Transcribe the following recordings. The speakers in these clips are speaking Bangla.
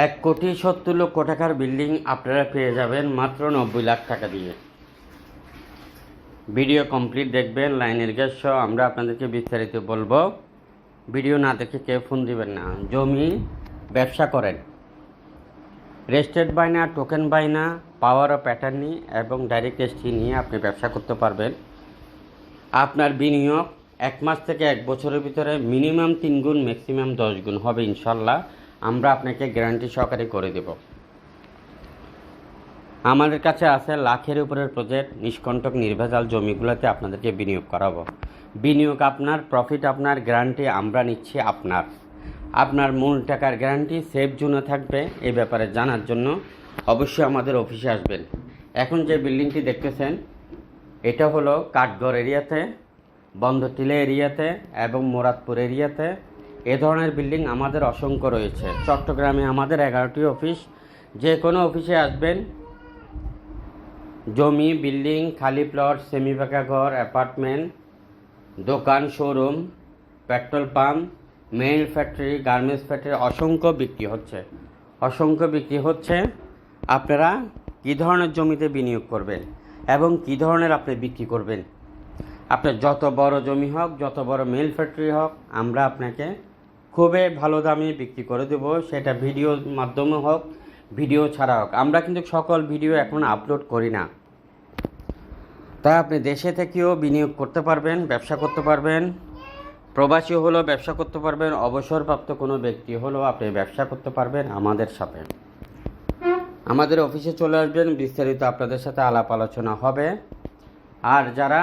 এক কোটি সত্তর লক্ষ টাকার বিল্ডিং আপনারা পেয়ে যাবেন মাত্র নব্বই লাখ টাকা দিয়ে। ভিডিও কমপ্লিট দেখবেন, লাইনের গ্যাস সহ আমরা আপনাদেরকে বিস্তারিত বলব। ভিডিও না দেখে কেউ ফোন দিবেন না। জমি, ব্যবসা করেন। রেস্টেড বাইনা টোকেন বাইনা পাওয়ার অফ প্যাটার্নি এবং ডাইরেক্ট এসটি নিয়ে আপনি ব্যবসা করতে পারবেন। আপনার বিনিয়োগ এক মাস থেকে এক বছরের ভিতরে মিনিমাম তিন গুণ, ম্যাক্সিমাম দশ গুণ হবে ইনশাল্লাহ। আমরা আপনাকে গ্যারান্টি সহকারে করে দেব। আমাদের কাছে আছে লাখের উপরের প্রজেক্ট নিষ্কণ্টক নির্ভেজাল জমিগুলোতে আপনাদেরকে বিনিয়োগ করাবো। বিনিয়োগ আপনার প্রফিট আপনার গ্যারান্টি আমরা নিচ্ছি আপনার। আপনার মূল টাকার গ্যারান্টি সেফ জোনে থাকবে এই ব্যাপারে জানার জন্য অবশ্যই আমাদের অফিসে আসবেন। এখন যে বিল্ডিংটি দেখতেছেন, এটা হলো কাঠগড় এরিয়াতে বন্ধ বন্ধটিলা এরিয়াতে এবং মোরাদপুর এরিয়াতে। এ ধরনের বিল্ডিং আমাদের অসংখ্য রয়েছে। চট্টগ্রামে আমাদের এগারোটি অফিস যে কোনো অফিসে আসবেন। জমি বিল্ডিং খালি প্লট সেমি পাকা ঘর অ্যাপার্টমেন্ট দোকান showroom petrol pump mill factory garments factory অসংখ্য বিক্রি হচ্ছে। অসংখ্য বিক্রি হচ্ছে। আপনারা কী ধরনের জমিতে বিনিয়োগ করবেন এবং কী ধরনের আপনি বিক্রি করবেন? আপনার যত বড় জমি হোক, যত বড় মেল ফ্যাক্টরি হোক, আমরা আপনাকে খুবই ভালো দামে বিক্রি করে দেবো। সেটা ভিডিওর মাধ্যমে হোক ভিডিও ছাড়া হোক। আমরা কিন্তু সকল ভিডিও এখন আপলোড করি না। তাই আপনি দেশে থেকেও বিনিয়োগ করতে পারবেন, ব্যবসা করতে পারবেন। প্রবাসী হলেও ব্যবসা করতে পারবেন, অবসরপ্রাপ্ত কোনো ব্যক্তি হলেও আপনি ব্যবসা করতে পারবেন আমাদের সাথে। আমাদের অফিসে চলে আসবেন, বিস্তারিত আপনাদের সাথে আলাপ আলোচনা হবে। আর যারা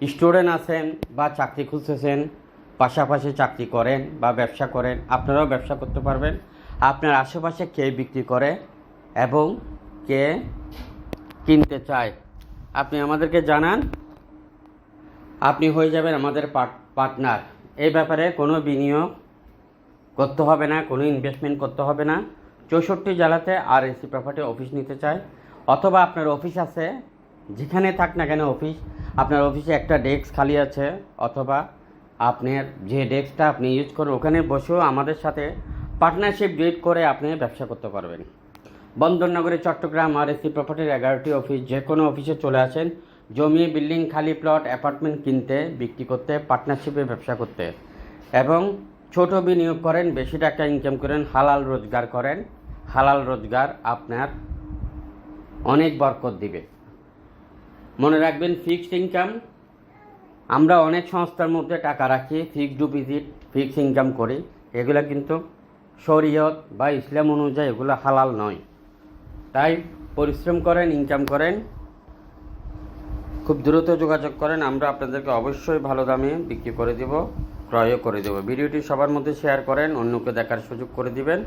স্টুডেন্ট আছেন বা চাকরি খুঁজতেছেন পাশাপাশি চাকরি করেন বা ব্যবসা করেন, আপনারাও ব্যবসা করতে পারবেন। আপনার আশেপাশে কে বিক্রি করে এবং কে কিনতে চায়, আপনি আমাদেরকে জানান। আপনি হয়ে যাবেন আমাদের পার্টনার। এই ব্যাপারে কোনো বিনিয়োগ করতে হবে না, কোনো ইনভেস্টমেন্ট করতে হবে না। চৌষট্টি জেলাতে আর এসি প্রপার্টি অফিস নিতে চায়, অথবা আপনার অফিস আছে, যেখানে থাক না কেন অফিস আপনার অফিসে একটা ডেস্ক খালি আছে, অথবা আপনার যে ডেস্কটা আপনি ইউজ করেন ওখানে বসেও আমাদের সাথে পার্টনারশিপ ডেট করে আপনি ব্যবসা করতে পারবেন। বন্দরনগরে, চট্টগ্রাম আর এসি প্রপার্টির এগারোটি অফিস যে কোনো অফিসে চলে আসেন। জমি বিল্ডিং খালি প্লট অ্যাপার্টমেন্ট কিনতে, বিক্রি করতে পার্টনারশিপে ব্যবসা করতে। এবং ছোট বিনিয়োগ করেন, বেশি টাকা ইনকাম করেন, হালাল রোজগার করেন। হালাল রোজগার আপনার অনেক বরকত দিবে। মনে রাখবেন ফিক্সড ইনকাম আমরা অনেক সংস্থার মধ্যে টাকা রাখি ফিক্সড ডিপোজিট ফিক্সড ইনকাম করি। এগুলো কিন্তু শরীয়ত বা ইসলাম অনুযায়ী এগুলো হালাল নয়। তাই পরিশ্রম করেন ইনকাম করেন, খুব দ্রুত যোগাযোগ করেন, আমরা আপনাদেরকে অবশ্যই ভালো দামে বিক্রি করে দেব, ক্রয়ও করে দেব। ভিডিওটি সবার মধ্যে শেয়ার করেন, অন্যকে দেখার সুযোগ করে দিবেন।